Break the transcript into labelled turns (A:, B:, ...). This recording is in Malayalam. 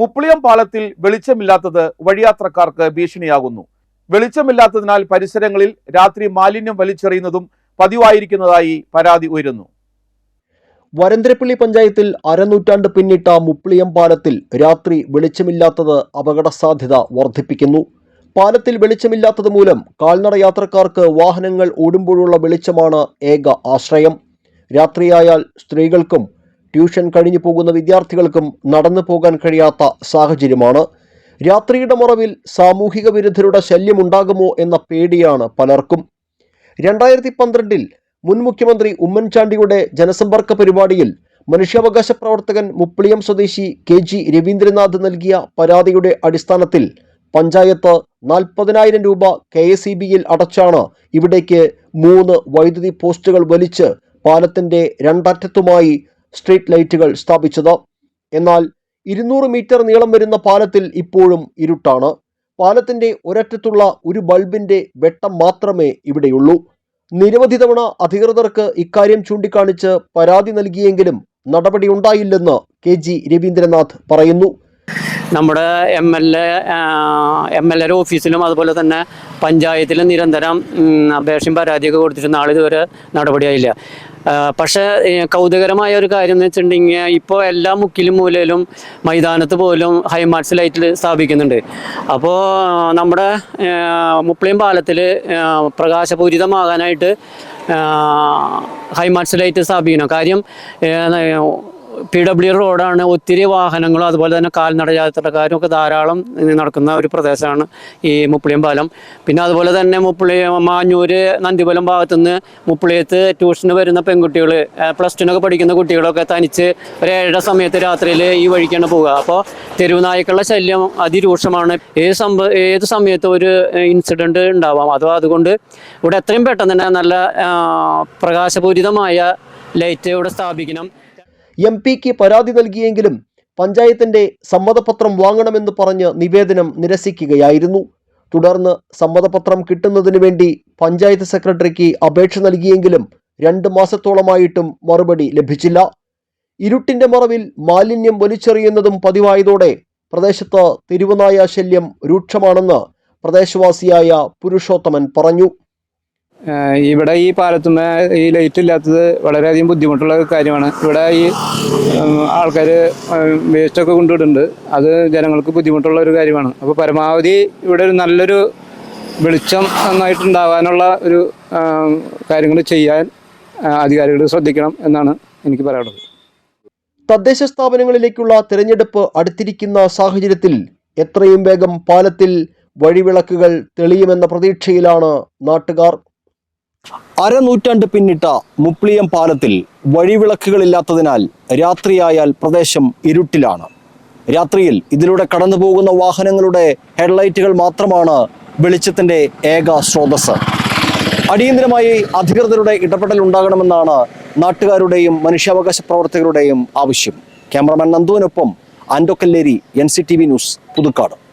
A: മുപ്പിളിയം പാലത്തിൽ വെളിച്ചമില്ലാത്തത് വഴിയാത്രക്കാർക്ക് ഭീഷണിയാകുന്നു. വെളിച്ചമില്ലാത്തതിനാൽ പരിസരങ്ങളിൽ രാത്രി മാലിന്യം വലിച്ചെറിയുന്നതും പതിവായിരിക്കുന്നതായി പരാതി ഉയരുന്നു.
B: വരന്തരപ്പള്ളി പഞ്ചായത്തിൽ അരനൂറ്റാണ്ട് പിന്നിട്ട മുപ്പിളിയം പാലത്തിൽ രാത്രി വെളിച്ചമില്ലാത്തത് അപകട സാധ്യത വർദ്ധിപ്പിക്കുന്നു. പാലത്തിൽ വെളിച്ചമില്ലാത്തത് മൂലം കാൽനട യാത്രക്കാർക്ക് വാഹനങ്ങൾ ഓടുമ്പോഴുള്ള വെളിച്ചമാണ് ഏക ആശ്രയം. രാത്രിയായാൽ സ്ത്രീകൾക്കും ട്യൂഷൻ കഴിഞ്ഞു പോകുന്ന വിദ്യാർത്ഥികൾക്കും നടന്നു പോകാൻ കഴിയാത്ത സാഹചര്യമാണ്. രാത്രിയുടെ മറവിൽ സാമൂഹിക വിരുദ്ധരുടെ ശല്യമുണ്ടാകുമോ എന്ന പേടിയാണ് പലർക്കും. രണ്ടായിരത്തി പന്ത്രണ്ടിൽ മുൻ മുഖ്യമന്ത്രി ഉമ്മൻചാണ്ടിയുടെ ജനസമ്പർക്ക പരിപാടിയിൽ മനുഷ്യാവകാശ പ്രവർത്തകൻ മുപ്പിളിയം സ്വദേശി കെ ജി രവീന്ദ്രനാഥ് നൽകിയ പരാതിയുടെ അടിസ്ഥാനത്തിൽ പഞ്ചായത്ത് നാൽപ്പതിനായിരം രൂപ കെ എസ് ഇ ബിയിൽ അടച്ചാണ് ഇവിടേക്ക് മൂന്ന് വൈദ്യുതി പോസ്റ്റുകൾ വലിച്ച് പാലത്തിന്റെ രണ്ടറ്റത്തുമായി സ്ട്രീറ്റ് ലൈറ്റുകൾ സ്ഥാപിച്ചത്. എന്നാൽ ഇരുന്നൂറ് മീറ്റർ നീളം വരുന്ന പാലത്തിൽ ഇപ്പോഴും ഇരുട്ടാണ്. പാലത്തിന്റെ ഒരറ്റത്തുള്ള ഒരു ബൾബിന്റെ വെട്ടം മാത്രമേ ഇവിടെയുള്ളൂ. നിരവധി തവണ അധികൃതർക്ക് ഇക്കാര്യം ചൂണ്ടിക്കാണിച്ച് പരാതി നൽകിയെങ്കിലും നടപടിയുണ്ടായില്ലെന്ന് കെ ജി രവീന്ദ്രനാഥ് പറയുന്നു.
C: നമ്മുടെ M L A M L എയുടെ ഓഫീസിലും അതുപോലെ തന്നെ പഞ്ചായത്തിലും നിരന്തരം അപേക്ഷയും പരാതിയൊക്കെ കൊടുത്തിട്ട് നാളെ ഇതുവരെ നടപടിയായില്ല. പക്ഷേ കൗതുകരമായ ഒരു കാര്യം എന്ന് വെച്ചിട്ടുണ്ടെങ്കിൽ ഇപ്പോൾ എല്ലാ മുക്കിലും മൂലയിലും മൈതാനത്ത് പോലും ഹൈമാർട്സ് ലൈറ്റിൽ സ്ഥാപിക്കുന്നുണ്ട്. അപ്പോൾ നമ്മുടെ മുപ്പളിയും പാലത്തിൽ പ്രകാശപൂരിതമാകാനായിട്ട് ഹൈമാർട്സ് ലൈറ്റ് സ്ഥാപിക്കണം. കാര്യം പി ഡബ്ല്യു റോഡാണ് ഒത്തിരി വാഹനങ്ങളും അതുപോലെ തന്നെ കാൽനട യാത്രക്കാരും ഒക്കെ ധാരാളം നടക്കുന്ന ഒരു പ്രദേശമാണ് ഈ മുപ്പിളിയം പാലം പിന്നെ അതുപോലെ തന്നെ മുപ്പിളി മാഞ്ഞൂര് നന്ദിപുലം ഭാഗത്തു നിന്ന് മുപ്പിളിയത്ത് ട്യൂഷന് വരുന്ന പെൺകുട്ടികൾ പ്ലസ് ടുനൊക്കെ പഠിക്കുന്ന കുട്ടികളൊക്കെ തനിച്ച് ഒരു ഏഴര സമയത്ത് രാത്രിയിൽ ഈ വഴിക്കാണ് പോവുക. അപ്പോൾ തെരുവുനായ്ക്കുള്ള ശല്യം അതിരൂക്ഷമാണ്. ഏത് സംഭവ ഏത് സമയത്തും ഒരു ഇൻസിഡന്റ് ഉണ്ടാവാം? അതോ അതുകൊണ്ട് ഇവിടെ എത്രയും പെട്ടെന്ന് തന്നെ നല്ല പ്രകാശപൂരിതമായ ലൈറ്റ് ഇവിടെ സ്ഥാപിക്കണം.
B: എം പിക്ക് പരാതി നൽകിയെങ്കിലും പഞ്ചായത്തിന്റെ സമ്മതപത്രം വാങ്ങണമെന്ന് പറഞ്ഞ് നിവേദനം നിരസിക്കുകയായിരുന്നു. തുടർന്ന് സമ്മതപത്രം കിട്ടുന്നതിന് വേണ്ടി പഞ്ചായത്ത് സെക്രട്ടറിക്ക് അപേക്ഷ നൽകിയെങ്കിലും രണ്ട് മാസത്തോളമായിട്ടും മറുപടി ലഭിച്ചില്ല. ഇരുട്ടിന്റെ മറവിൽ മാലിന്യം വലിച്ചെറിയുന്നതും പതിവായതോടെ പ്രദേശത്ത് തിരുവനായ ശല്യം രൂക്ഷമാണെന്ന് പ്രദേശവാസിയായ പുരുഷോത്തമൻ പറഞ്ഞു.
D: ഇവിടെ ഈ പാലത്തുമ്മേ ഈ ലൈറ്റ് ഇല്ലാത്തത് വളരെയധികം ബുദ്ധിമുട്ടുള്ള കാര്യമാണ്. ഇവിടെ ഈ ആൾക്കാർ വേസ്റ്റൊക്കെ കൊണ്ടുവിടുന്നുണ്ട്. അത് ജനങ്ങൾക്ക് ബുദ്ധിമുട്ടുള്ള ഒരു കാര്യമാണ്. അപ്പോൾ പരമാവധി ഇവിടെ ഒരു നല്ലൊരു വെളിച്ചം നന്നായിട്ടുണ്ടാകാനുള്ള ഒരു കാര്യങ്ങൾ ചെയ്യാൻ അധികാരികൾ ശ്രദ്ധിക്കണം എന്നാണ് എനിക്ക് പറയാനുള്ളത്.
B: തദ്ദേശ സ്ഥാപനങ്ങളിലേക്കുള്ള തിരഞ്ഞെടുപ്പ് അടുത്തിരിക്കുന്ന സാഹചര്യത്തിൽ എത്രയും വേഗം പാലത്തിൽ വഴിവിളക്കുകൾ തെളിയുമെന്ന പ്രതീക്ഷയിലാണ് നാട്ടുകാർ. അരനൂറ്റാണ്ട് പിന്നിട്ട മുപ്ലിയം പാലത്തിൽ വഴിവിളക്കുകളില്ലാത്തതിനാൽ രാത്രിയായാൽ പ്രദേശം ഇരുട്ടിലാണ്. രാത്രിയിൽ ഇതിലൂടെ കടന്നു പോകുന്ന വാഹനങ്ങളുടെ ഹെഡ്ലൈറ്റുകൾ മാത്രമാണ് വെളിച്ചത്തിന്റെ ഏക സ്രോതസ് അടിയന്തരമായി അധികൃതരുടെ ഇടപെടൽ ഉണ്ടാകണമെന്നാണ് നാട്ടുകാരുടെയും മനുഷ്യാവകാശ പ്രവർത്തകരുടെയും ആവശ്യം. Cameraman നന്ദുവിനൊപ്പം Ando N C T V news Puthukkad.